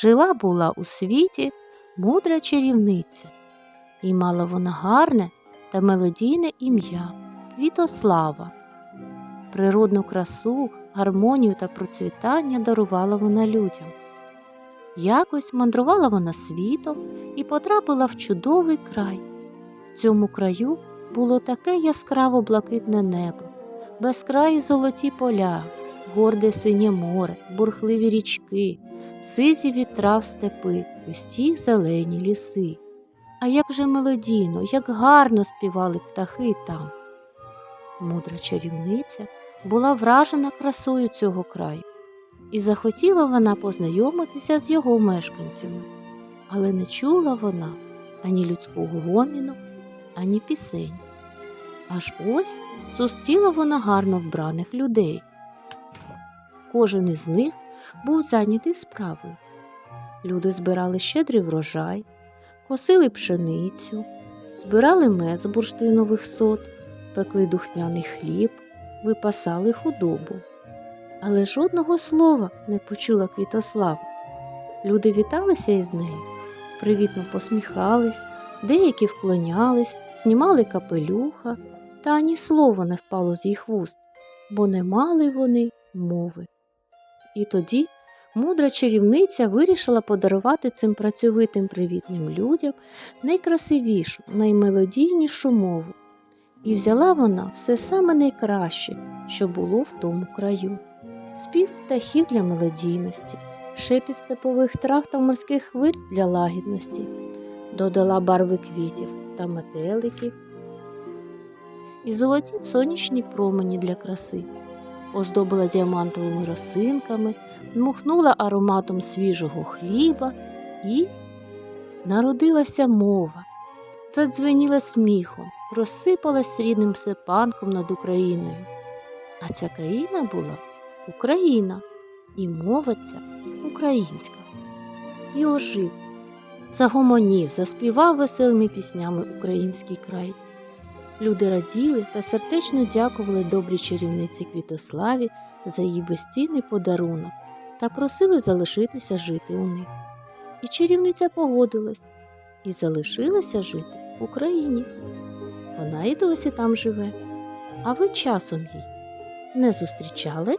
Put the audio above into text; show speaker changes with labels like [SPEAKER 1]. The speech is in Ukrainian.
[SPEAKER 1] Жила була у світі мудра чарівниця, і мала вона гарне та мелодійне ім'я Квітослава. Природну красу, гармонію та процвітання дарувала вона людям. Якось мандрувала вона світом і потрапила в чудовий край. В цьому краю було таке яскраво блакитне небо, безкраї золоті поля, горде синє море, бурхливі річки, сизі вітра в степи, густі зелені ліси. А як же мелодійно, як гарно співали птахи там. Мудра чарівниця була вражена красою цього краю, і захотіла вона познайомитися з його мешканцями, але не чула вона ані людського гоміну, ані пісень. Аж ось зустріла вона гарно вбраних людей. Кожен із них був зайнятий справою. Люди збирали щедрий врожай, косили пшеницю, збирали мед з бурштинових сот, пекли духмяний хліб, випасали худобу. Але жодного слова не почула Квітослава. Люди віталися із нею, привітно посміхались, деякі вклонялись, знімали капелюха, та ані слова не впало з їх вуст, бо не мали вони мови. І тоді мудра чарівниця вирішила подарувати цим працьовитим привітним людям найкрасивішу, наймелодійнішу мову. І взяла вона все саме найкраще, що було в тому краю. Спів птахів для мелодійності, шепіт степових трав та морських хвиль для лагідності, додала барви квітів та метеликів і золоті сонячні промені для краси, оздобила діамантовими росинками, дмухнула ароматом свіжого хліба і народилася мова, задзвеніла сміхом, розсипалась рідним сипанком над Україною. А ця країна була Україна, і мова ця українська. І ожив, загомонів, заспівав веселими піснями український край. Люди раділи та сердечно дякували добрій чарівниці Квітославі за її безцінний подарунок та просили залишитися жити у них. І чарівниця погодилась і залишилася жити в Україні. Вона і досі там живе. А ви часом їй не зустрічали?